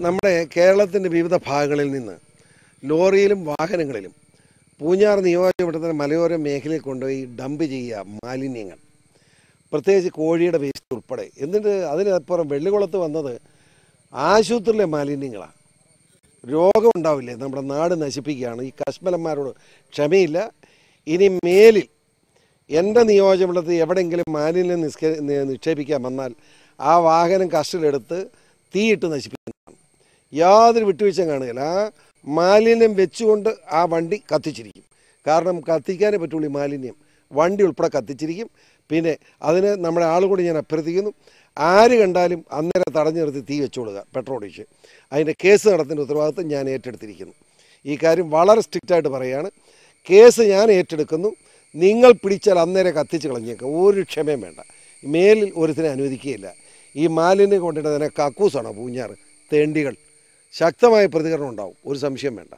നമ്മുടെ കേരളത്തിന്റെ വിവിധ ഭാഗങ്ങളിൽ നിന്ന് ലോറിയിലും വാഹനങ്ങളിലും പൂഞ്ഞാർ നിയോജകമണ്ഡലത്തിന്റെ മലയോര മേഖലയിൽ കൊണ്ടുപോയി ഡംപ് ചെയ്യുക മാലിന്യങ്ങൾ. പ്രത്യേകിച്ച് കോഴിയുടെ വേസ്റ്റ് ഉൾപ്പെടെ. എന്നിട്ട് അതിനപ്പുറം വെള്ളിക്കുളത്ത് വന്നത് ആശുപത്രിയിലെ മാലിന്യങ്ങളാണ് രോഗം ഉണ്ടാവില്ലേ? നമ്മുടെ നാട് നശിപ്പിക്കുകയാണ്. ഈ കശ്മലന്മാരോട് ക്ഷമയില്ല. ഇനി മേലിൽ എന്റെ നിയോജകമണ്ഡലത്തിൽ എവിടെയെങ്കിലും മാലിന്യം നിക്ഷേപിക്കാൻ വന്നാൽ ആ വാഹനം കസ്റ്റഡിയിലെടുത്ത് തീയിട്ട് നശിപ്പിക്കുന്നതാണ് യാതൊരു വിട്ടുവീഴ്ചയും കാണുകയില്ല. ആ മാലിന്യം വെച്ചുകൊണ്ട് ആ വണ്ടി കത്തിച്ചിരിക്കും. കാരണം കത്തിക്കാനേ പറ്റുള്ളൂ മാലിന്യം. വണ്ടി ഉൾപ്പെടെ കത്തിച്ചിരിക്കും. പിന്നെ അതിന് നമ്മുടെ ആളുകൂടി ഞാൻ അഭ്യർത്ഥിക്കുന്നു ആര് കണ്ടാലും അന്നേരം തടഞ്ഞു നിർത്തി തീ വെച്ചുകൊടുക്കുക പെട്രോൾ ഒഴിച്ച്. അതിന്റെ കേസ് നടത്തുന്ന ഉത്തരവാദിത്വം ഞാൻ ഏറ്റെടുത്തിരിക്കുന്നു. ഈ കാര്യം വളരെ സ്ട്രിക്റ്റായിട്ട് പറയുകയാണ്. കേസ് ഞാൻ ഏറ്റെടുക്കുന്നു. നിങ്ങൾ പിടിച്ചാൽ അന്നേരം കത്തിച്ച് കളഞ്ഞേക്കാം ഒരു ക്ഷമയും വേണ്ട. മേലിൽ ഒരുത്തിനെ അനുവദിക്കുകയില്ല. ഈ മാലിന്യം കൊണ്ടിട്ട് തന്നെ കക്കൂസാണോ പൂഞ്ഞാറ്? തേണ്ടികൾ. ശക്തമായ പ്രതികരണം ഉണ്ടാവും. ഒരു സംശയം വേണ്ട.